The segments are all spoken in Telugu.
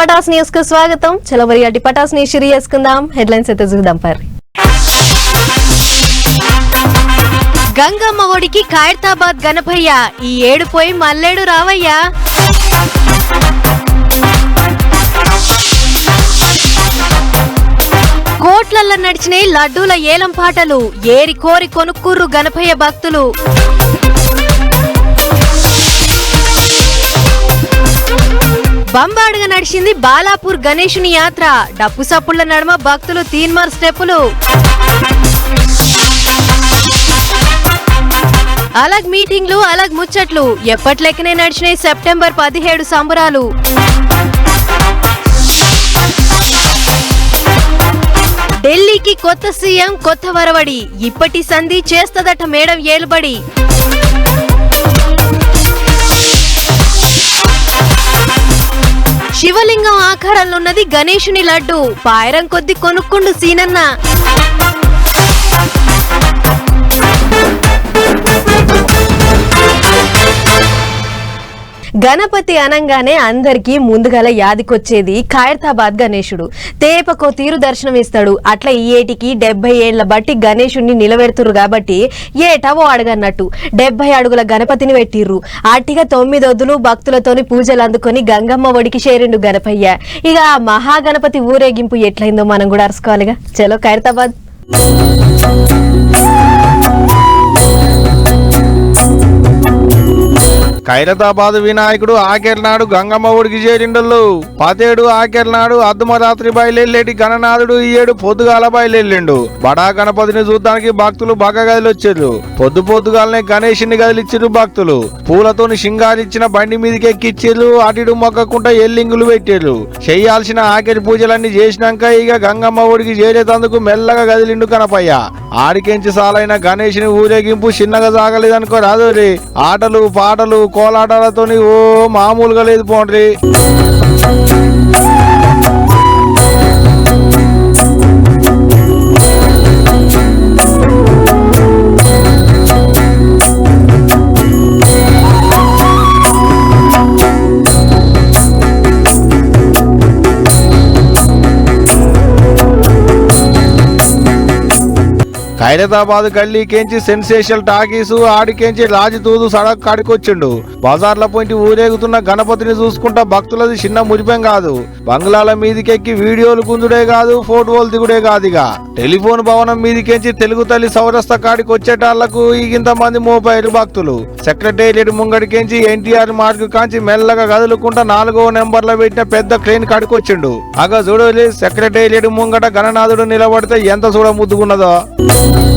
పటాస్ న్యూస్కు స్వాగతం. చలో మరి అటు పటాస్ న్యూస్ షురు చేసుకుందాం. హెడ్లైన్స్ అయితే చూద్దాం పరి. గంగమ్మ ఒడికి ఖైరతాబాద్ గణపయ్య ఈ ఏడు పోయి మల్లేడు రావయ్యా. కోట్లల్లో నడిచిన లడ్డూల ఏలం పాటలు. ఏరి కోరి కొనుక్కుర్రు గణపయ్య భక్తులు. బంబాడుగా నడిచింది బాలాపూర్ గణేశుని యాత్ర. డప్పు సప్పుళ్ళ నడుమ భక్తులు తీన్మార్ స్టెప్పులు. అలాగ్ మీటింగ్లు అలాగ్ ముచ్చట్లు. ఎప్పట్లెక్కనే నడిచినాయి సెప్టెంబర్ పదిహేడు సంబరాలు. ఢిల్లీకి కొత్త సీఎం కొత్త వరవడి. ఇప్పటి సంధి చేస్తదట మేడం ఏలుబడి. శివలింగం ఆకారంలో ఉన్నది గణేశుని లడ్డు. పాయరం కొద్ది కొనుక్కుండు సీనన్న. గణపతి అనంగానే అందరికీ ముందుగల యాదికొచ్చేది ఖైరతాబాద్ గణేశుడు. తేపకో తీరు దర్శనం ఇస్తాడు. అట్లా ఈ ఏటికి డెబ్బై ఏళ్ళ బట్టి గణేశుడిని నిలబెడుతురు కాబట్టి ఏటవో అడగన్నట్టు. డెబ్బై అడుగుల గణపతిని పెట్టిర్రు. అట్టిగా తొమ్మిది వద్దులు భక్తులతోని పూజలు అందుకొని గంగమ్మ ఒడికి చేరిండు గణపయ్య. ఇక మహాగణపతి ఊరేగింపు ఎట్లయిందో మనం కూడా అరుసుకోవాలిగా. చలో ఖైరతాబాద్. ఖైరతాబాద్ వినాయకుడు ఆకెర్నాడు గంగమ్మ ఒడికి చేరిండళ్ళు పతేడు ఆకెర్నాడు అర్ధమరాత్రి బయలుదేరి గణనాథుడు ఈ ఏడు పొద్దుగాల బయలుదేరిండు. బడా గణపతిని చూడ్డానికి భక్తులు బాగా గదిలొచ్చారు పొద్దు పొద్దుగాలనే గణేషుని గదిలిచ్చిర్రు భక్తులు. పూలతోని సింగారిచ్చిన బండి మీదకి ఎక్కిచ్చిర్రు అటిడు మొక్కకుండా ఎల్లింగులు పెట్టారు చేయాల్సిన ఆఖరి పూజలన్నీ చేసినాక ఇక గంగమ్మ ఒడికి చేరేటందుకు మెల్లగా గదిలిండు కనపయ్య. ఆడికెంచి సాలైన గణేషుని ఊరేగింపు చిన్నగా సాగలేదనుకో రాదు ఆటలు పాటలు కోలాటాలతోని ఓ మామూలుగా లేదు పోండ్రి. ఖైరతాబాద్ గల్లీకేంచి సెన్సేషల్ టాకీసు ఆడికేంచి రాజదూదు సడక్ కాడికొచ్చిండు. బజార్ల పోయింటి ఊరేగుతున్న గణపతిని చూసుకుంటా భక్తులది చిన్న మురిపెం కాదు. బంగ్లాల మీదికెక్కి వీడియోలు గుంజుడే కాదు ఫోటోలు దిగుడే కాదు ఇక. టెలిఫోన్ భవనం మీదికెంచి తెలుగు తల్లి సౌరస్థ కాడికి వచ్చేటాళ్ళకు ఇంత మంది మోపాయిరు భక్తులు. సెక్రటేరియట్ ముంగడికేంచి ఎన్టీఆర్ మార్గ్ కాంచి మెల్లగా కదులుకుంటా నాలుగో నెంబర్లో పెట్టిన పెద్ద క్రెయిన్ కాడికొచ్చిండు. అగ చూడలే సెక్రటేరియట్ ముంగట గణనాథుడు నిలబడితే ఎంత చూడ ముద్దుకున్నదో Thank you.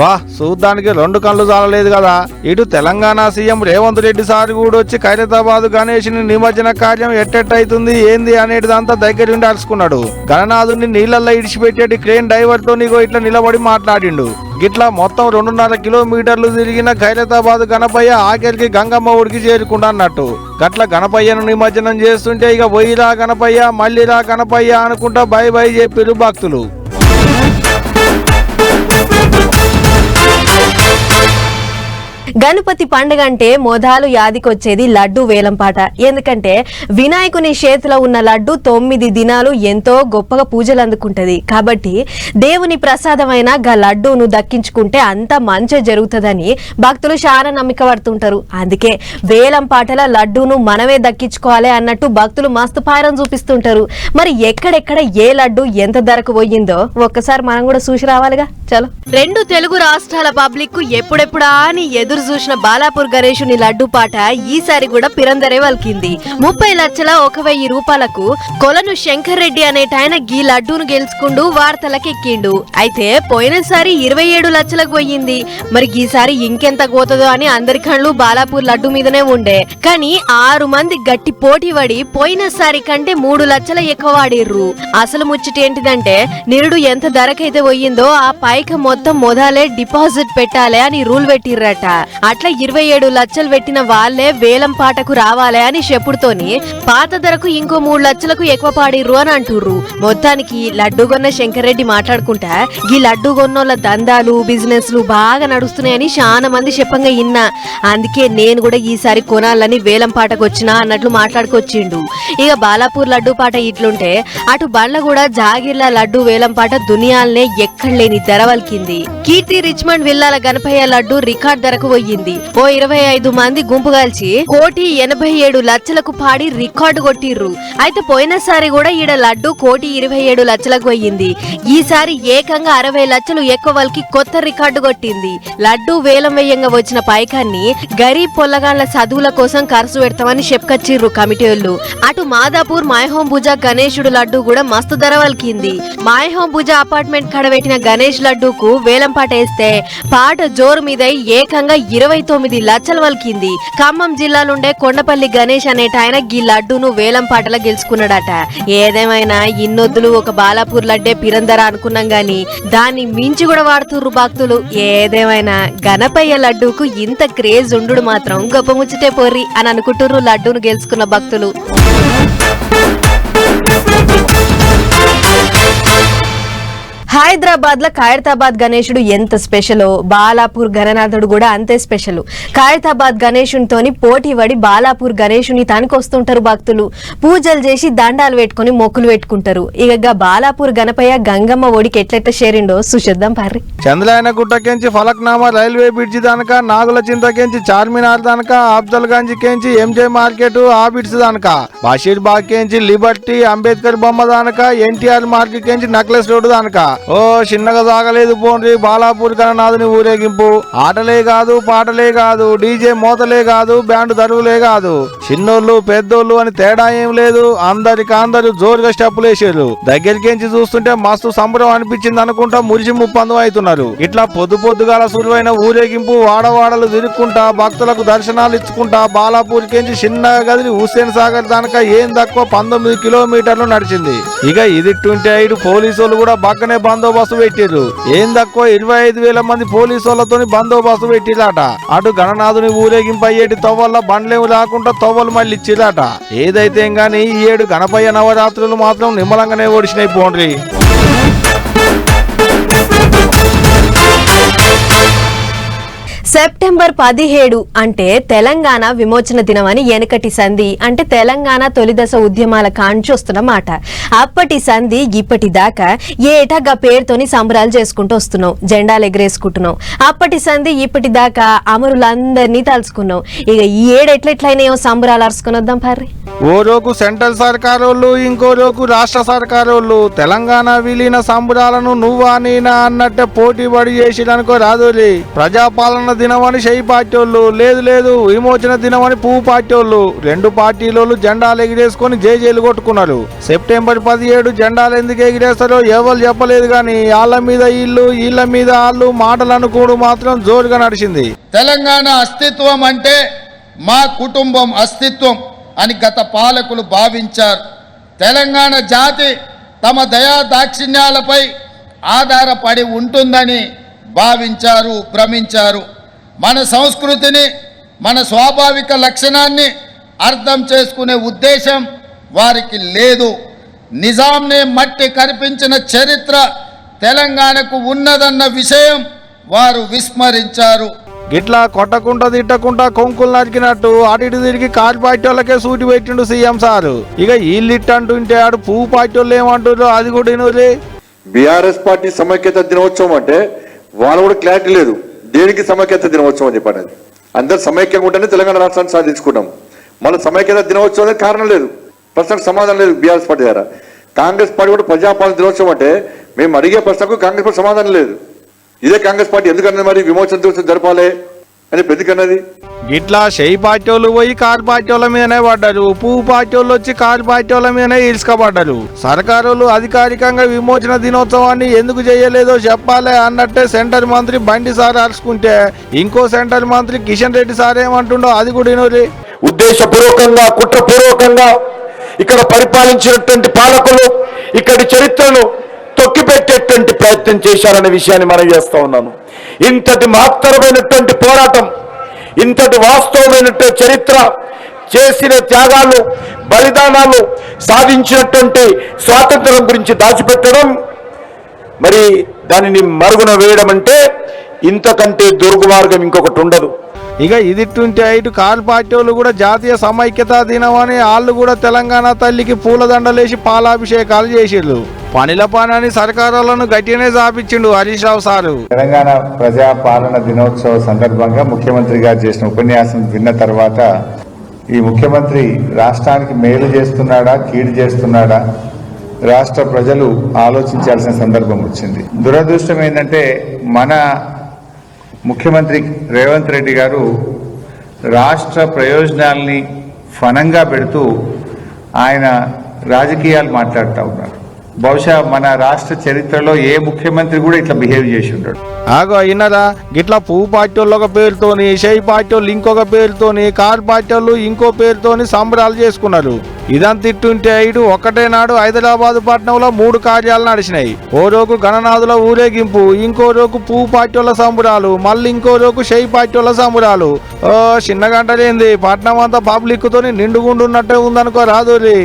వా చూడ్డానికి రెండు కళ్ళు చాలలేదు కదా. ఇటు తెలంగాణ సీఎం రేవంత్ రెడ్డి సార్ కూడా వచ్చి ఖైరతాబాద్ గణేష్ని నిమజ్జన కార్యం ఎట్టెట్టయితుంది ఏంది అనేటిదంతా దగ్గరుండి అరుచుకున్నాడు. గణనాథుని నీళ్ళల్లో ఇడిచిపెట్టేటి క్రేన్ డ్రైవర్తో నీగో ఇట్లా నిలబడి మాట్లాడిండు. గిట్లా మొత్తం రెండున్నర కిలోమీటర్లు తిరిగిన ఖైరతాబాద్ గణపయ్య ఆఖరికి గంగమ్మ ఊరికి చేరుకుండా అన్నట్టు. గట్ల గణపయ్యను నిమజ్జనం చేస్తుంటే ఇక పోయిరా గణపయ్య మళ్ళీరా గణపయ్య అనుకుంటా బై బై చెప్పిరు భక్తులు. గణపతి పండుగ అంటే మొదలు యాదికొచ్చేది లడ్డు వేలంపాట ఎందుకంటే వినాయకుని చేతిలో ఉన్న లడ్డు తొమ్మిది దినాలు ఎంతో గొప్పగా పూజలు అందుకుంటది. కాబట్టి దేవుని ప్రసాదమైన గా లడ్డూను దక్కించుకుంటే అంత మంచి జరుగుతుందని భక్తులు చాలా నమ్మిక పడుతుంటారు. అందుకే వేలం పాటల లడ్డూను మనమే దక్కించుకోవాలి అన్నట్టు భక్తులు మస్తు పాయరం చూపిస్తుంటారు. మరి ఎక్కడెక్కడ ఏ లడ్డు ఎంత ధరకు పోయిందో ఒక్కసారి మనం కూడా చూసి రావాలిగా. చలో రెండు తెలుగు రాష్ట్రాల పబ్లిక్కు ఎప్పుడెప్పుడా అని ఎదురు చూసిన బాలాపూర్ గణేశుని లడ్డు పాట ఈసారి కూడా పిరందరే వల్కింది. ముప్పై లక్షల ఒక వెయ్యి రూపాయలకు కొలను శంకర్ రెడ్డి అనేటాయన గీ లడ్డూను గెలుచుకుంటూ వార్తలకు ఎక్కిండు అయితే పోయినసారి ఇరవై ఏడు లక్షలకు పోయింది. మరి ఈసారి ఇంకెంత పోతుందో అని అందరి కళ్ళు బాలాపూర్ లడ్డు మీదనే ఉండే. కానీ ఆరు మంది గట్టి పోటీ పడి పోయినసారి కంటే మూడు లక్షల ఎక్కువ వాడిర్రు. అసలు ముచ్చట ఏంటిదంటే నిరుడు ఎంత ధరకైతే పోయిందో ఆ పై పైక మొత్తం మొదలే డిపాజిట్ పెట్టాలి అని రూల్ పెట్టిర్రట. అట్లా ఇరవై ఏడు లక్షలు పెట్టిన వాళ్ళే వేలం పాటకు రావాలి అని చెప్పుడుతోని పాత ధరకు ఇంకో మూడు లక్షలకు ఎక్కువ పాడిర్రు అని అంటుర్రు. మొత్తానికి లడ్డు కొన్న శంకర్రెడ్డి మాట్లాడుకుంటా ఈ లడ్డు కొన్నోళ్ళ దందాలు బిజినెస్లు బాగా నడుస్తున్నాయని చాలా మంది చెప్పంగా ఇన్నా. అందుకే నేను కూడా ఈసారి కొనాలని వేలం పాటకు వచ్చినా అన్నట్లు మాట్లాడుకొచ్చిండు. ఇక బాలాపూర్ లడ్డు పాట ఇట్లుంటే అటు బండ్ల కూడా జాగిర్ల లడ్డు వేలం పాట దునియాలనే ఎక్కడ లేని ధర వలికింది కీర్తి రిచ్మండ్ విల్లాల గణపయ్య లడ్డు రికార్డ్ ధరకు పోయింది. ఓ ఇరవై ఐదు మంది గుంపుగాల్చి కోటి ఎనభై ఏడు లక్షలకు పాడి రికార్డు కొట్టిర్రు. అయితే పోయినసారి కూడా ఈడ లడ్డు కోటి ఇరవై ఏడు లక్షలకు పోయింది. ఈసారి ఏకంగా అరవై లక్షలు ఎక్కువ కొత్త రికార్డు కొట్టింది. లడ్డు వేలం వేయంగా వచ్చిన పైకాన్ని గరీబ్ పొల్లగాళ్ళ చదువుల కోసం ఖర్చు పెడతామని చెప్పుకొచ్చిర్రు కమిటీ వాళ్ళు. అటు మాదాపూర్ మాయహోం భుజ గణేశుడు లడ్డు కూడా మస్తు ధర వలికింది. మాయహోం భుజ అపార్ట్మెంట్ కడబెట్టిన గణేష్ లడ్డు లడ్డూకు వేలం పాట వేస్తే పాట జోరు మీద ఏకంగా ఇరవై తొమ్మిది లక్షలు వలికింది. ఖమ్మం జిల్లాలుండే కొండపల్లి గణేష్ అనేట ఆయన గీ లడ్డూను వేలంపాటలో గెలుచుకున్నాడట. ఏదేమైనా ఇన్నొద్దులు ఒక బాలాపూర్ లడ్డే పిరందర అనుకున్నాం గాని దాన్ని మించి కూడా వాడుతుర్రు భక్తులు. ఏదేమైనా గణపయ్య లడ్డూకు ఇంత క్రేజ్ ఉండు మాత్రం గొప్ప ముచ్చటే పోర్రి అని అనుకుంటుర్రు లడ్డూను గెలుచుకున్న భక్తులు. హైదరాబాద్లో ఖైరతాబాద్ గణేశుడు ఎంత స్పెషలో? బాలాపూర్ గణనాథుడు కూడా అంతే స్పెషల్. ఖైరతాబాద్ గణేశునితోని పోటీ పడి బాలాపూర్ గణేశుని తనకు వస్తుంటారు భక్తులు. పూజలు చేసి దండాలు పెట్టుకొని మొక్కులు పెట్టుకుంటారు. ఇక బాలాపూర్ గణపయ్య గంగమ్మ ఒడికి ఎట్లెట్ల షేరిండో సుశుద్ధం పార్రి. చంద్రాయన గుట్టకెంచి ఫలక్నామా రైల్వే బ్రిడ్జి దానక నాగుల చింతకెంచి చార్మినార్ దానక అఫ్జల్ గంజ్ కెంచి ఎంజే మార్కెట్ ఆబిడ్స్ దానక బషీర్ బాగ్ కెంచి లిబర్టీ అంబేద్కర్ బొమ్మ దానక ఎన్టీఆర్ మార్కెట్ కేంచి నక్లెస్ రోడ్డు దానక ఓ చిన్నగా సాగలేదు పోండి బాలాపూర్ కరణనాథుని ఊరేగింపు. ఆటలే కాదు పాటలే కాదు డీజే మోతలే కాదు బ్యాండ్ దరువులే కాదు. చిన్నోళ్ళు పెద్దోళ్ళు అని తేడా ఏం లేదు. అందరికి జోరుగా స్టెప్పులు వేసారు. దగ్గరికించి చూస్తుంటే మస్తు సంబరం అనిపించింది అనుకుంటా మురిసి ముప్పందం అవుతున్నారు. ఇట్లా పొద్దు పొద్దుగాల సులువైన ఊరేగింపు వాడవాడలు తిరుక్కుంటా భక్తులకు దర్శనాలు ఇచ్చుకుంటా బాలాపూర్ కించి చిన్నగా గదిలి హుస్సేన్ సాగర్ దానక ఏం తక్కువ పంతొమ్మిది కిలోమీటర్లు నడిచింది. ఇక ఇది ట్వంటీ ఐదు పోలీసులు కూడా పక్కనే బందోబస్తు పెట్టిర్రు. ఏం తక్కువ ఇరవై ఐదు వేల మంది పోలీసు వాళ్ళతో బందోబస్తు పెట్టిరాట అటు గణనాథుని ఊరేగింపు అయ్యేటి తవ్వల్ల బండ్లేము రాకుండా తవ్వలు మళ్ళీ ఇచ్చిరాట ఏదైతే గాని ఈ ఏడు గణపయ్య నవరాత్రులు మాత్రం నిమ్మలంగానే ఓడిసినాయి పోండ్రి. సెప్టెంబర్ పదిహేడు అంటే తెలంగాణ విమోచన దినం అని వెనకటి సంధి అంటే తెలంగాణ తొలిదశ ఉద్యమాల కాంచొస్తున్న మాట. అప్పటి సంధి ఇప్పటి దాకా ఏటా గా పేరుతోని సంబరాలు చేసుకుంటూ వస్తున్నాం జెండాలు ఎగరేసుకుంటున్నాం అప్పటి సంధి ఇప్పటి దాకా అమరులందరినీ తలుచుకున్నాం ఇక ఈ ఏడు ఎట్లెట్లయినాయో సంబరాలు అరుచుకుని వద్దాం పర్రి. ఓ రోజు సెంట్రల్ సర్కారోళ్ళు ఇంకో రోజు రాష్ట్ర సర్కారోళ్ళు తెలంగాణ విలీన సంబరాలను నువ్వా నేనా అన్నట్టే పోటీ పడి చేసిరనుకో రాదోలి ప్రజాపాలన దినం అని షై పార్టీ వాళ్ళు లేదు లేదు విమోచన దినం అని పువ్వు పార్టీ వాళ్ళు రెండు పార్టీలోళ్ళు జెండాలు ఎగిరేసుకొని జేజేలు కొట్టుకున్నారు. సెప్టెంబర్ పదిహేడు జెండాలు ఎందుకు ఎగిరేస్తారో ఎవరు చెప్పలేదు కానీ వాళ్ళ మీద ఇల్లు వీళ్ళ మీద వాళ్ళు మాటలు అనుకోడు మాత్రం జోరుగా నడిచింది. తెలంగాణ అస్తిత్వం అంటే మా కుటుంబం అస్తిత్వం. అని గత పాలకులు భావించారు. తెలంగాణ జాతి తమ దయా దాక్షిణ్యాలపై ఆధారపడి ఉంటుందని భావించారు భ్రమించారు. మన సంస్కృతిని మన స్వాభావిక లక్షణాన్ని అర్థం చేసుకునే ఉద్దేశం వారికి లేదు. నిజాంనే మట్టి కనిపించిన చరిత్ర తెలంగాణకు ఉన్నదన్న విషయం వారు విస్మరించారు. ఇట్లా కొట్టకుండా తిట్టకుండా కొంకులు నరికినట్టు అటు తిరిగి కాలు పార్టీ వాళ్ళకే సూటి పెట్టిండు సీఎం సారు. ఇక వీళ్ళిట్ అంటుంటే ఆడు పువ్వు పార్టీ వాళ్ళు ఏమంటారు అది కూడా వినోదే బీఆర్ఎస్ పార్టీ సమైక్యత దినోత్సవం అంటే వాళ్ళు కూడా క్లారిటీ లేదు. దేనికి సమైక్యత దినోత్సవం అని చెప్పాను అది. అందరు సమైక్యంగా ఉంటేనే తెలంగాణ రాష్ట్రాన్ని సాధించుకున్నాం. మళ్ళీ సమైక్యత దినోత్సవం అనేది కారణం లేదు. ప్రశ్నకు సమాధానం లేదు బీఆర్ఎస్ పార్టీ ద్వారా. కాంగ్రెస్ పార్టీ కూడా ప్రజాపాలన దినోత్సవం అంటే మేము అడిగే ప్రశ్నకు కాంగ్రెస్ పార్టీ సమాధానం లేదు. ఇదే కాంగ్రెస్ పార్టీ ఎందుకన్నది మరి? విమోచన దినోత్సవం జరపాలి అని ఎందుకన్నది గిట్లా షై పార్టీ వాళ్ళు పోయి కారు పార్టీ వాళ్ళ మీదనే పడ్డారు. పువ్వు పార్టీ వాళ్ళు వచ్చి కారు పార్టీ వాళ్ళ మీదనే ఇరుసుకబడ్డారు. సర్కారులు అధికారికంగా విమోచన దినోత్సవాన్ని ఎందుకు చేయలేదో చెప్పాలి అన్నట్టే సెంటర్ మంత్రి బండి సార్ అరుచుకుంటే ఇంకో సెంటర్ మంత్రి కిషన్ రెడ్డి సార్ ఏమంటుండో అది కూడా వినోరే ఉద్దేశపూర్వకంగా కుట్రపూర్వకంగా ఇక్కడ పరిపాలించినటువంటి పాలకులు ఇక్కడి చరిత్రను తొక్కిపెట్టేటువంటి ప్రయత్నం చేశారనే విషయాన్ని మనం చేస్తా ఉన్నాను. ఇంతటి మహత్తరమైనటువంటి పోరాటం ఇంతటి వాస్తవమైనటువంటి చరిత్ర చేసిన త్యాగాలు బలిదానాలు సాధించినటువంటి స్వాతంత్రం గురించి దాచిపెట్టడం మరి దానిని మరుగున వేయడం అంటే ఇంతకంటే దుర్గమార్గం ఇంకొకటి ఉండదు. ఇక ఇదిట్టుంటే ఇటు కారు పార్టీ వాళ్ళు కూడా జాతీయ సమైక్యతా దినం అని వాళ్ళు కూడా తెలంగాణ తల్లికి పూలదండలేసి పాలాభిషేకాలు చేసిర్రు. పనిల పనని సర్కారాలను గట్టిగానే సాపించిండు హరీష్ రావు సారు. తెలంగాణ ప్రజా పాలన దినోత్సవ సందర్భంగా ముఖ్యమంత్రి గారు చేసిన ఉపన్యాసం విన్న తర్వాత ఈ ముఖ్యమంత్రి రాష్ట్రానికి మేలు చేస్తున్నాడా కీడు చేస్తున్నాడా రాష్ట్ర ప్రజలు ఆలోచించాల్సిన సందర్భం వచ్చింది. దురదృష్టం ఏంటంటే మన ముఖ్యమంత్రి రేవంత్ రెడ్డి గారు రాష్ట్ర ప్రయోజనాల్ని ఫనంగా పెడుతూ ఆయన రాజకీయాలు మాట్లాడుతూ ఉన్నారు. బహుశా మన రాష్ట్ర చరిత్రలో ఏ ముఖ్యమంత్రి కూడా ఇట్లా బిహేవ్ చేసి ఉంటాడు ఆగో అయినరా గిట్లా పువ్వు పార్టీ వాళ్ళు ఒక పేరుతోని షై పార్టీ వాళ్ళు ఇంకొక పేరుతోని కార్ పార్టీ వాళ్ళు ఇంకో పేరుతోని సంబరాలు చేసుకున్నారు. ఇదంతా తిట్టుంటే ఐదు ఒకటే నాడు హైదరాబాద్ పట్టణంలో మూడు కార్యాలు నడిచినాయి. ఓ రోజు గణనాథుల ఊరేగింపు ఇంకో రోజు పువ్వు పార్టీ వాళ్ళ మళ్ళీ ఇంకో రోజు షై పార్టీ వాళ్ళ ఓ చిన్న గంటలేంది పట్నం అంతా పబ్లిక్ తోని నిండుగుండున్నట్టే ఉందనుకో రాదురి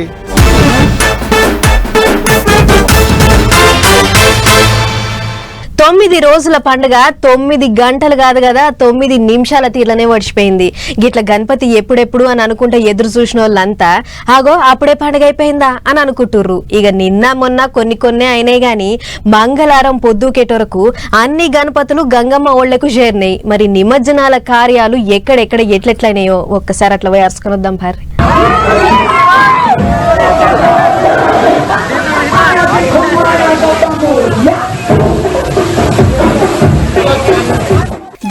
తొమ్మిది రోజుల పండుగ తొమ్మిది గంటలు కాదు కదా తొమ్మిది నిమిషాల తీర్లనే మర్చిపోయింది. గిట్ల గణపతి ఎప్పుడెప్పుడు అని అనుకుంటే ఎదురు చూసిన వాళ్ళంతా ఆగో అప్పుడే పండుగ అయిపోయిందా? అని అనుకుంటుర్రు. ఇక నిన్న మొన్న కొన్ని కొన్ని అయినాయి గాని మంగళవారం పొద్దుకేటొరకు అన్ని గణపతులు గంగమ్మ ఓళ్ళకు చేరినాయి. మరి నిమజ్జనాల కార్యాలు ఎక్కడెక్కడ ఎట్లెట్లయినాయో ఒక్కసారి అట్లా పోయి అరుచుకొని వద్దాం భార్య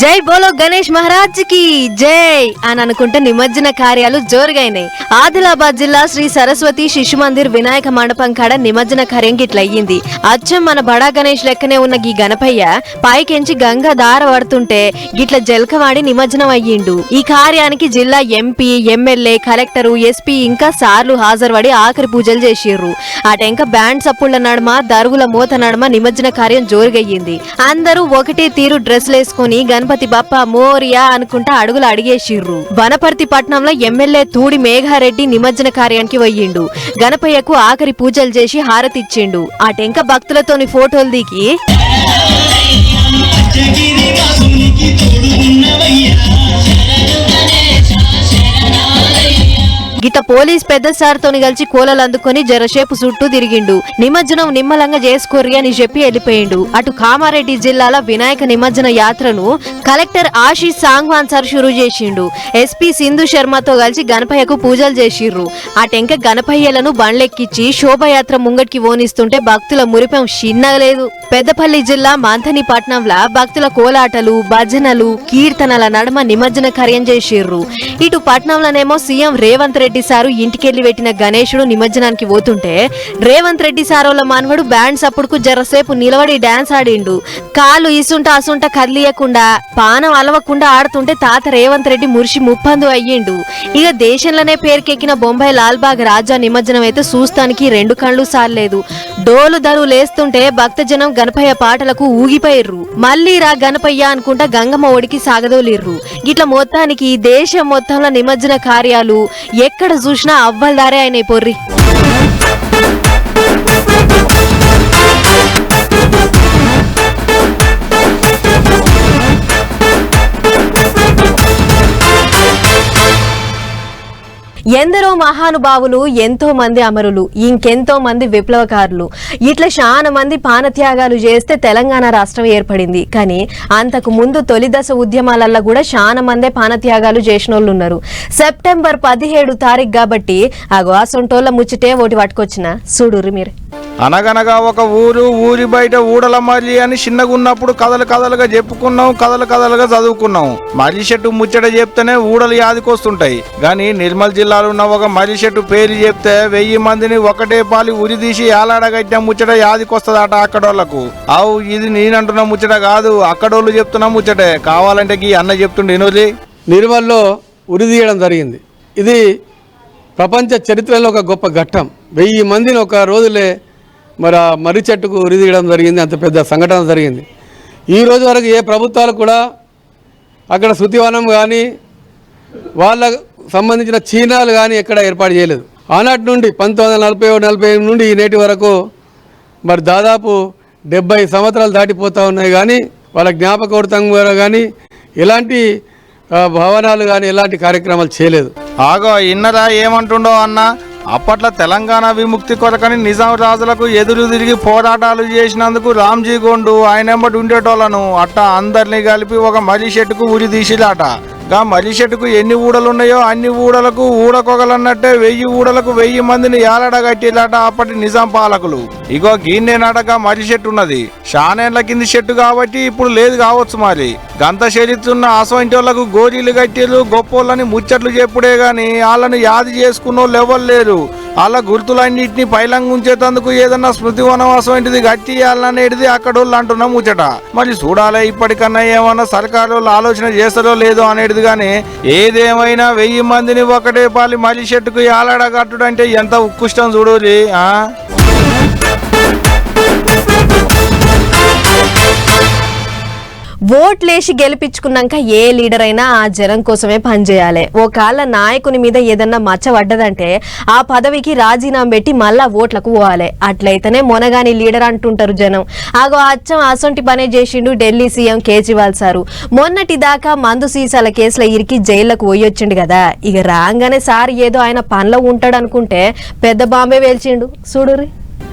జై బోలో గణేష్ మహారాజ్కి జై అని అనుకుంటే నిమజ్జన కార్యాలు జోరుగైనాయి. ఆదిలాబాద్ జిల్లా శ్రీ సరస్వతి శిశు మందిర్ వినాయక మండపం కాడ నిమజ్జన కార్యం గిట్లయ్యింది అచ్చం మన బడా గణేష్ లెక్కనే ఉన్న గీ గణపయ్య పైకెంచి గంగ దార పడుతుంటే గిట్ల జల్కవాడి నిమజ్జనం అయ్యిండు. ఈ కార్యానికి జిల్లా ఎంపీ ఎమ్మెల్యే కలెక్టరు ఎస్పీ ఇంకా సార్లు హాజరుపడి ఆఖరి పూజలు చేసిర్రు. అటెంక బ్యాండ్ సప్పుళ్ళ నడుమ దరుగుల మూత నడుమ నిమజ్జన కార్యం జోరుగయ్యింది. అందరూ ఒకటే తీరు డ్రెస్లు వేసుకుని గణపతి బప్ప మోరియా అనుకుంటా అడుగులు అడిగేసిర్రు. వనపర్తి పట్నంలో ఎమ్మెల్యే తూడి మేఘారెడ్డి నిమజ్జన కార్యానికి వయ్యిండు గణపయ్యకు ఆఖరి పూజలు చేసి హారతిచ్చిండు ఆ టెంక భక్తులతోని ఫోటోలు దిగి గీత పోలీస్ పెద్ద సార్ తోని కలిసి కోలలు అందుకుని జరసేపు చుట్టూ తిరిగిండు. నిమజ్జనం నిమ్మలంగా చేసుకోర్రి అని చెప్పి వెళ్ళిపోయిండు. అటు కామారెడ్డి జిల్లాల వినాయక నిమజ్జన యాత్రను కలెక్టర్ ఆశీష్ సాంగ్వాన్ సార్ షురూ చేసిండు. ఎస్పీ సింధు శర్మతో కలిసి గణపయ్యకు పూజలు చేసిర్రు. ఆ టెంక గణపయ్యలను బండ్లెక్కిచ్చి శోభయాత్ర ముంగటికి ఓనిస్తుంటే భక్తుల మురిపం చిన్నగలేదు పెద్దపల్లి జిల్లా మంథనిపట్నంలో భక్తుల కోలాటలు భజనలు కీర్తనల నడుమ నిమజ్జన కార్యం చేసిర్రు. ఇటు పట్నంలోనేమో సీఎం రేవంత్ రెడ్డి సారు ఇంటికెళ్ళి పెట్టిన గణేశుడు నిమజ్జనానికి పోతుంటే రేవంత్ రెడ్డి సారోల మానవుడు బ్యాండ్ సప్పుడుకు జరసేపు నిలబడి డాన్స్ ఆడిండు. కాలు ఇసుంట అసుంట కదిలియకుండా పానం అలవకుండా ఆడుతుంటే తాత రేవంత్ రెడ్డి మురిసి ముప్పందు అయ్యిండు. ఇక దేశంలోనే పేరుకెక్కిన బొంబాయి లాల్బాగ్ రాజా నిమజ్జనం అయితే చూస్తానికి రెండు కళ్ళు సార్లేదు. డోలు దరు లేస్తుంటే భక్తజనం గణపయ్య పాటలకు ఊగిపోయిర్రు. మళ్ళీ రా గణపయ్య అనుకుంటా గంగమ్మ ఒడికి సాగదోలిర్రు. గిట్ల మొత్తానికి దేశం మొత్తంలో నిమజ్జన కార్యాలు ఎక్కడ చూసినా అవ్వల్దారే అయినాయి పొర్రి. ఎందరో మహానుభావులు ఎంతో మంది అమరులు ఇంకెంతో మంది విప్లవకారులు. ఇట్లా చాలా మంది పానత్యాగాలు చేస్తే తెలంగాణ రాష్ట్రం ఏర్పడింది. కానీ అంతకు ముందు తొలి దశ ఉద్యమాలల్లో కూడా చాలా మందే పానత్యాగాలు చేసిన వాళ్ళు ఉన్నారు. సెప్టెంబర్ పదిహేడు తారీఖు కాబట్టి ఆ గోసంటోళ్ళ ముచ్చటే ఒకటి పట్టుకొచ్చిన. చూడుర్రి మీరు. అనగనగా ఒక ఊరు ఊరి బయట ఊడల మర్రి అని చిన్నగున్నప్పుడు కథలు కథలుగా చెప్పుకున్నాం కథలు కథలుగా చదువుకున్నాం. మల్లి చెట్టు ముచ్చట చెప్తేనే ఊడలు యాదికొస్తుంటాయి. కానీ నిర్మల్ జిల్లా ఉన్న ఒక మర్రి చెట్టు పేరు చెప్తే వెయ్యి మందిని ఒకటే పాలి ఉరి తీసి ఏలాడగట్టిన ముచ్చట యాదికొస్తుందట అక్కడోళ్ళకు. అవు ఇది నేనంటున్న ముచ్చట కాదు అక్కడోళ్ళు చెప్తున్న ముచ్చటే. కావాలంటే గీ అన్న చెప్తుండే ఎనోరి నిర్మల్లో ఉరిదీయడం జరిగింది. ఇది ప్రపంచ చరిత్రలో ఒక గొప్ప ఘట్టం. వెయ్యి మందిని ఒక రోజులే మరి ఆ మర్రి చెట్టుకు ఉరిదీయడం జరిగింది. అంత పెద్ద సంఘటన జరిగింది. ఈ రోజు వరకు ఏ ప్రభుత్వాలు కూడా అక్కడ శృతివనం కానీ వాళ్ళ సంబంధించిన చీనాలు కానీ ఎక్కడ ఏర్పాటు చేయలేదు. ఆనాటి నుండి పంతొమ్మిది వందల నలభై ఒకటి నలభై ఎనిమిది నుండి నేటి వరకు మరి దాదాపు డెబ్బై సంవత్సరాలు దాటిపోతూ ఉన్నాయి కానీ వాళ్ళ జ్ఞాపకార్థం కానీ ఎలాంటి భవనాలు కానీ ఎలాంటి కార్యక్రమాలు చేయలేదు. ఆగో ఇన్నరా ఏమంటుండో అన్న అప్పట్లో తెలంగాణ విముక్తి కొరకని నిజాం రాజులకు ఎదురు తిరిగి పోరాటాలు చేసినందుకు రామ్జీ గోండు ఆయన ఎంబటి ఉండేటోళ్ళను అట్టా అందరినీ కలిపి ఒక మర్రి చెట్టుకు ఉరి తీసిరాట గా మర్రి చెట్టుకు ఎన్ని ఊడలు ఉన్నాయో అన్ని ఊడలకు ఊడకొగలన్నట్టే వెయ్యి ఊడలకు వెయ్యి మందిని ఏలడగట్టిలాట అప్పటి నిజాం పాలకులు. ఇగో గీన్నే మర్రి చెట్టు ఉన్నది షానేళ్ళ కింది చెట్టు కాబట్టి ఇప్పుడు లేదు కావచ్చు మరి. గంత చరిత్రున్న అసంటోళ్ళకు గోరీలు గట్టిలు గొప్పోళ్ళని ముచ్చట్లు చెప్పుడే గాని వాళ్ళని యాది చేసుకున్నోళ్ళు ఎవరు లేరు. వాళ్ళ గుర్తులన్నింటినీ పైలంగా ఉంచేటందుకు ఏదన్నా స్మృతి వనవాసం ఏంటిది గట్టి ఇవ్వాలనేటిది అక్కడోళ్ళు అంటున్న ముచ్చట. మరి చూడాలి ఇప్పటికన్నా ఏమన్నా సర్కారు వాళ్ళు ఆలోచన చేస్తారో లేదో అనేది కానీ ఏదేమైనా వెయ్యి మందిని ఒకటే పాలి మలి చెట్టుకు ఏలాడ అంటే ఎంత ఉక్కుష్టం చూడూరి ఓట్లేసి గెలిపించుకున్నాక ఏ లీడర్ అయినా ఆ జనం కోసమే పనిచేయాలి ఒకవేళ నాయకుని మీద ఏదన్నా మచ్చ పడ్డదంటే ఆ పదవికి రాజీనామా పెట్టి మళ్ళా ఓట్లకు పోవాలి. అట్లయితేనే మొనగాని లీడర్ అంటుంటారు జనం. ఆగో అచ్చం అసొంటి పనే చేసిండు ఢిల్లీ సీఎం కేజ్రీవాల్ సారు. మొన్నటి దాకా మందు సీసాల కేసులో ఇరికి జైళ్ళకు పోయొచ్చిండు కదా. ఇక రాగానే సార్ ఏదో ఆయన పనిలో ఉంటాడు అనుకుంటే పెద్ద బాంబే వేల్చిండు. చూడురి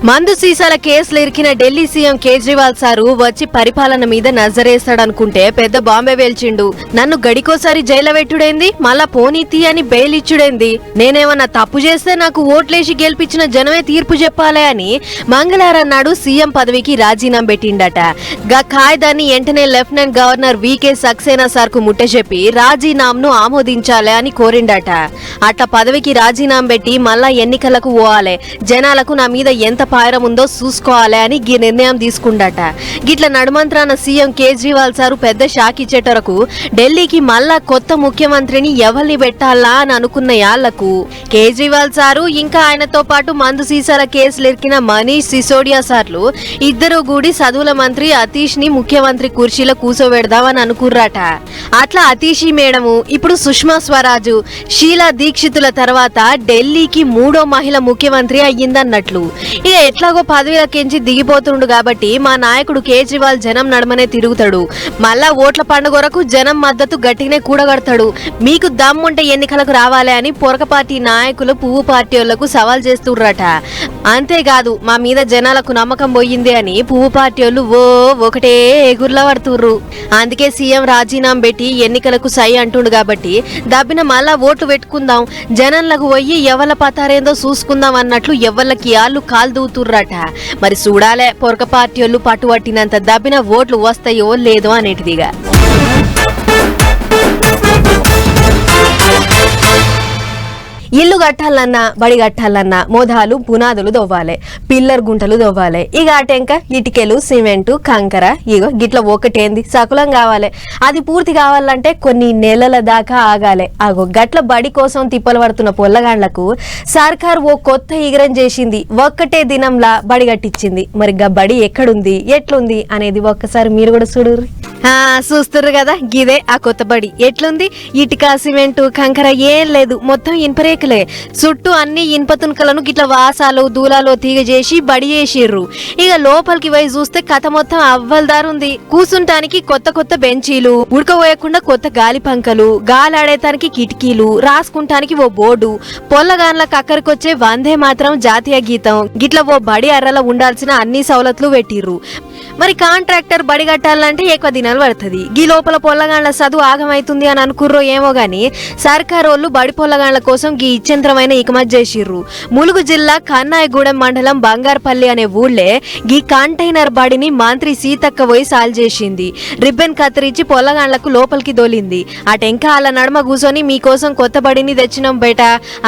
మందు సీసాల కేసులు ఇరికిన ఢిల్లీ సీఎం కేజ్రీవాల్ సారు వచ్చి పరిపాలన మీద నజరేస్తాడనుకుంటే పెద్ద బాంబే వేల్చిండు. నన్ను గడికోసారి జైలు పెట్టుడేంది? మళ్ళా పోనీతి అని బెయిల్ ఇచ్చుడేంది? నేనేమన్నా తప్పు చేస్తే నాకు ఓట్లేసి గెలిపించిన జనమే తీర్పు చెప్పాలే అని మంగళవారం నాడు సీఎం పదవికి రాజీనామా పెట్టిండట. గా కాయిదాన్ని వెంటనే లెఫ్టినెంట్ గవర్నర్ వికే సక్సేనా సార్కు ముట్టచెప్పి రాజీనామాను ఆమోదించాలే అని కోరిండట. అట్లా పదవికి రాజీనామా పెట్టి మళ్ళా ఎన్నికలకు పోవాలే. జనాలకు నా మీద ఎంత పాయరం ఉందో చూసుకోవాలి అని ఈ నిర్ణయం తీసుకుండట గిట్ల నడుమంత్రాన సీఎం కేజ్రీవాల్ సారు పెద్ద షాక్ ఇచ్చేటరకు ఢిల్లీకి మళ్ళా కొత్త ముఖ్యమంత్రిని ఎవరిని పెట్టాలా అని అనుకున్న యాళ్ళకు కేజ్రీవాల్ సారు ఇంకా ఆయనతో పాటు మందు సీసాల కేసులు ఇరికిన మనీష్ సిసోడియా సార్లు ఇద్దరు కూడి చదువుల మంత్రి అతీష్ని ముఖ్యమంత్రి కుర్చీలో కూర్చోబెడదామని అనుకుర్రాట. అట్లా అతీషి మేడము ఇప్పుడు సుష్మా స్వరాజు షీలా దీక్షితుల తర్వాత ఢిల్లీకి మూడో మహిళ ముఖ్యమంత్రి అయ్యిందన్నట్లు. ఇక ఎట్లాగో పదవిలకించి దిగిపోతుండు కాబట్టి మా నాయకుడు కేజ్రీవాల్ జనం నడమనే తిరుగుతాడు. మళ్ళా ఓట్ల పండుగ వరకు జనం మద్దతు గట్టిగానే కూడగడతాడు. మీకు దమ్ముంటే ఎన్నికలకు రావాలి అని పొరక పార్టీ నాయకులు పువ్వు పార్టీ వాళ్ళకు సవాల్ చేస్తుర్రట. అంతేకాదు మా మీద జనాలకు నమ్మకం పోయింది అని పువ్వు పార్టీ వాళ్ళు ఓ ఒకటే ఎగుర్లా పడుతుర్రు అందుకే సీఎం రాజీనామా పెట్టి ఎన్నికలకు సై అంటుండు కాబట్టి దబ్బిన మళ్ళా ఓట్లు పెట్టుకుందాం. జనంలకు పోయి ఎవల పతారేందో చూసుకుందాం అన్నట్లు ఎవళ్ళకి ఆళ్ళు కాలు అవుతుర్రట మరి చూడాలే పొరక పార్టీ వాళ్ళు పట్టుబట్టినంత దబ్బిన ఓట్లు వస్తాయో లేదో అనేటిదిగా. ఇల్లు కట్టాలన్నా బడి కట్టాలన్నా మోదాలు పునాదులు దవ్వాలి పిల్లర్ గుంటలు దవ్వాలి ఇక అటెంక ఇటుకలు సిమెంటు కంకర ఇగో గిట్ల ఒకటేంది సకులం కావాలి. అది పూర్తి కావాలంటే కొన్ని నెలల దాకా ఆగాలి. ఆగో గట్ల బడి కోసం తిప్పలు పడుతున్న పొల్లగాండ్లకు సర్కార్ ఓ కొత్త ఇగరం చేసింది. ఒక్కటే దినంలా బడి కట్టించింది. మరి గా బడి ఎక్కడుంది ఎట్లుంది అనేది ఒక్కసారి మీరు కూడా చూడరు చూస్తుర్రు కదా గిదే ఆ కొత్తబడి ఎట్లుంది? ఇటుక సిమెంట్ కంకర ఏం లేదు. మొత్తం ఇనుపరేకులే చుట్టూ అన్ని ఇనుపతునుకలను గిట్ల వాసాలు దూలాలు తీగ చేసి బడి చేసిర్రు. ఇక లోపలికి పోయి చూస్తే కథ మొత్తం అవ్వలదారుంది కూసుంటానికి కొత్త కొత్త బెంచీలు ఉడకబోయకుండా కొత్త గాలి పంకలు గాలాడేతానికి కిటికీలు రాసుకుంటానికి ఓ బోర్డు పొల్లగాన్లకు అక్కడికొచ్చే వందే మాత్రం జాతీయ గీతం. గిట్ల ఓ బడి అర్రల ఉండాల్సిన అన్ని సవలతులు పెట్టిర్రు. మరి కాంట్రాక్టర్ బడి కట్టాలంటే ఎక్కువ దినం పడుతుంది గీ లోపల పొల్లగాండ్ల చదువు ఆగమైతుంది అని అనుకుర్రో ఏమో గాని సర్కారు వాళ్ళు బడి పొల్లగాండ్ల కోసం గీ ఇచ్చంత్రమైన ఇకమత్ చేసిర్రు. ములుగు జిల్లా కన్నాయగూడెం మండలం బంగారపల్లి అనే ఊళ్ళే గీ కంటైనర్ బడిని మంత్రి సీతక్క పోయి సాల్ చేసింది. రిబ్బన్ కత్తిరించి పొల్లగాండ్లకు లోపలికి దోలింది. అటెంకా అలా నడమ కూసొని మీకోసం కొత్త బడిని తెచ్చినాం బేట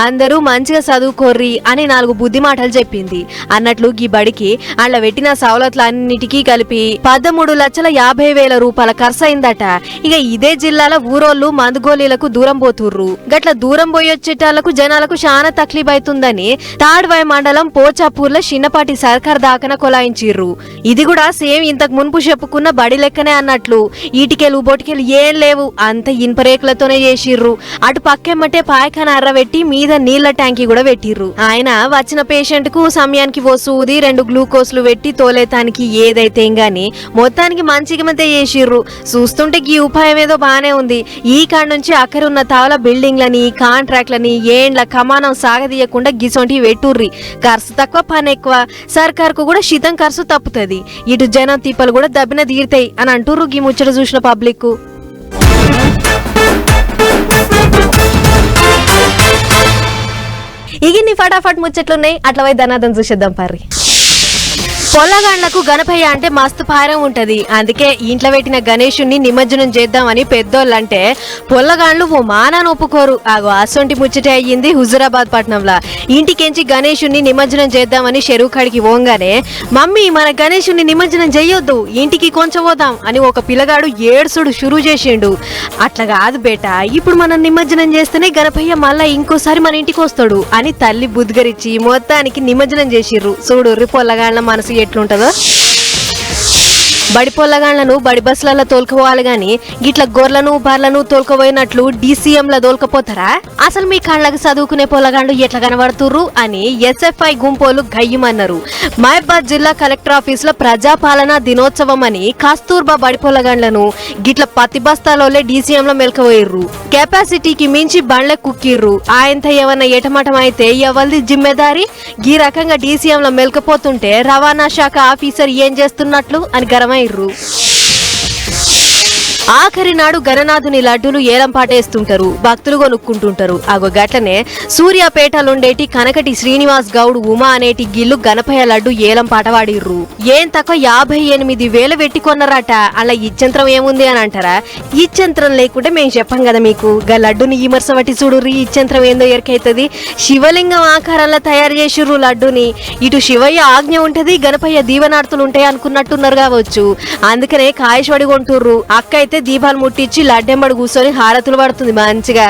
అందరూ మంచిగా చదువుకోర్రి అని నాలుగు బుద్ధి మాటలు చెప్పింది. అన్నట్లు గీ బడికి అలా పెట్టిన సవలతులన్నిటికీ కలిపి పదమూడు లక్షల యాభై వేల రూపాయలు రూపాయల ఖర్చయిందట. ఇక ఇదే జిల్లాలో ఊరోళ్ళు మందుగోళీలకు దూరం పోతుర్రు. గట్ల దూరం పోయే చిట్టాలకు జనాలకు చాలా తక్లీఫ్ అవుతుందని తాడ్వాయి మండలం పోచాపూర్ల చిన్నపాటి సర్కార్ దాకన కొలాయించిర్రు. ఇది కూడా సేమ్ ఇంతకు మున్పు చెప్పుకున్న బడి లెక్కనే అన్నట్లు. ఈటికెలు బొటికెలు ఏం లేవు. అంత ఇన్పరేకులతోనే చేసిర్రు. అటు పక్కెమ్మటే పాయకాన అర్రబెట్టి మీద నీళ్ళ ట్యాంకీ కూడా పెట్టిర్రు. ఆయన వచ్చిన పేషెంట్కు సమయానికి ఓ సూది రెండు గ్లూకోజ్లు పెట్టి తోలేతానికి ఏదైతే గాని మొత్తానికి మంచిగా మధ్య చేసిర్రు చూస్తుంటే ఈ ఉపాయం ఏదో బానే ఉంది. ఈ కాడ నుంచి అక్కడున్న తావల బిల్డింగ్లని కాంట్రాక్ట్లని ఏండ్ల కమానం సాగదీయకుండా గిసొంటి పెట్టుర్రి ఖర్చు తక్కువ పని ఎక్కువ. సర్కార్కు కూడా శీతం ఖర్చు తప్పుతుంది. ఇటు జనం తిప్పలు కూడా దబ్బిన తీరుతాయి అని అంటుర్రు గీ ముచ్చట చూసిన పబ్లిక్. ఇగిన్ని ఫటాఫట్ ముచ్చట్లున్నాయి. అట్లా పోయి ధనాదం చూసేద్దాం పర్రి. పొల్లగాండ్లకు గణపయ్య అంటే మస్తు భారం ఉంటది. అందుకే ఇంట్లో పెట్టిన గణేషుణ్ణి నిమజ్జనం చేద్దామని పెద్దోళ్ళంటే పొల్లగాండ్లు ఓ మానాన్ని ఒప్పుకోరు. ఆగో అసొంటి ముచ్చటే అయ్యింది హుజురాబాద్ పట్నంలో. ఇంటికెంచి గణేషుణ్ణి నిమజ్జనం చేద్దామని చెరువు కాడికి పోగానే మమ్మీ మన గణేషుణ్ణి నిమజ్జనం చెయ్యొద్దు. ఇంటికి కొంచెం పోదాం అని ఒక పిల్లగాడు ఏడుసుడు షురూ చేసిండు. అట్లా కాదు బేట ఇప్పుడు మనం నిమజ్జనం చేస్తేనే గణపయ్య మళ్ళా ఇంకోసారి మన ఇంటికి వస్తాడు అని తల్లి బుద్ధిగరిచ్చి మొత్తానికి నిమజ్జనం చేసిర్రు. చూడు పొల్లగాళ్ళ మనసు ఎట్లుంటదో. బడి పొల్లగాళ్ళను బడి బస్సులలో తోలుకుపోవాలి గాని గిట్ల గొర్రెలను బర్లను తోలుకుపోయినట్లు డీసీఎంల తోలుకపోతారా అసలు మీ కళ్ళకు చదువుకునే పొల్లగాండ్లు ఎట్లా కనబడుతుర్రు అని ఎస్ఎఫ్ఐ గుంపోలు గయ్యమన్నారు. మహబాద్ జిల్లా కలెక్టర్ ఆఫీస్లో ప్రజాపాలన దినోత్సవం అని కస్తూర్బా బడి పొల్లగాళ్ళను గిట్ల పత్తి బస్తాలోలే డీసీఎంలో మెలకపోయిర్రు కెపాసిటీకి మించి బండ్ల కుక్కిర్రు. ఆయంత ఏమన్నా ఎటమటం అయితే ఎవరిది జిమ్మెదారి? ఈ రకంగా డీసీఎంలో మెలకపోతుంటే రవాణా శాఖ ఆఫీసర్ ఏం చేస్తున్నట్లు అని Mairu. ఆఖరి నాడు గణనాథుని లడ్డూలు ఏలంపాటేస్తుంటారు భక్తులు కొనుక్కుంటుంటారు. అగో గట్లనే సూర్యాపేటలుండేటి కనకటి శ్రీనివాస్ గౌడ్ ఉమా అనేటి గిల్లు గణపయ్య లడ్డు ఏలంపాట వాడిర్రు ఏం తక్కువ యాభై ఎనిమిది వేలు పెట్టి కొన్నారట. అలా ఇచ్చంత్రం ఏముంది అని అంటారా? ఇచ్చంత్రం లేకుంటే మేము చెప్పం కదా మీకు. గా లడ్డుని ఈమర్స బట్టి చూడుర్రి ఇచ్చంత్రం ఏందో ఎరికైతుంది. శివలింగం ఆకారంలో తయారు చేసిర్రు లడ్డుని. ఇటు శివయ్య ఆజ్ఞ ఉంటది గణపయ్య దీవనార్థులు ఉంటాయి అనుకున్నట్టున్నారు కావచ్చు. అందుకనే కాయశ్వడి కొంటుర్రు. అక్క అయితే దీపాలు ముట్టించి లడ్డెంబడి కూర్చొని హారతులు పడుతుంది మంచిగా.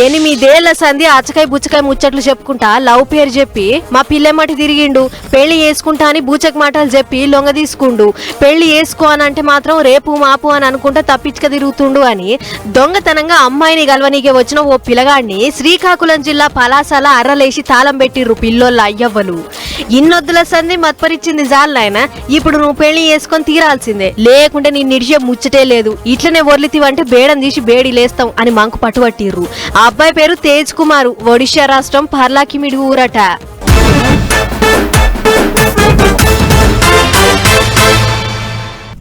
ఎనిమిదేళ్ళ సంధి అచ్చకాయ బుచ్చకాయ ముచ్చట్లు చెప్పుకుంటా లవ్ పేరు చెప్పి మా పిల్లెమ్మటి తిరిగిండు. పెళ్ళి చేసుకుంటా అని బూచక మాటలు చెప్పి లొంగ తీసుకుండు. పెళ్ళి చేసుకో అని అంటే మాత్రం రేపు మాపు అని అనుకుంటా తప్పించుక తిరుగుతుండు అని దొంగతనంగా అమ్మాయిని గలవనీకే వచ్చిన ఓ పిల్లగాడిని శ్రీకాకుళం జిల్లా పలాసాల అర్రలేసి తాళం పెట్టిర్రు పిల్లోళ్ళ అయ్యవ్వలు. ఇన్నొద్దుల సంధి మత్పరిచింది జాలనాయన ఇప్పుడు నువ్వు పెళ్ళి చేసుకొని తీరాల్సిందే. లేకుంటే నీ నిడిచే ముచ్చటే లేదు. ఇట్లనే ఒర్లితివంటే బేడం తీసి బేడి లేస్తాం అని మంకు పట్టుబట్టిర్రు. ఆ అబ్బాయి పేరు తేజ్ కుమార్. ఒడిషా రాష్ట్రం పార్లాకిమిడి ఊరట.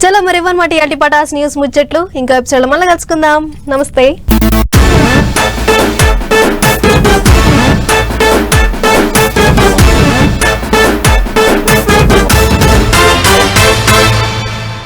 చలో మరివ్వనమాట ఇలాంటి పటాస్ న్యూస్ ముచ్చట్లు? ఇంకా ఎపిసోడ్ మళ్ళీ కలుసుకుందాం. నమస్తే.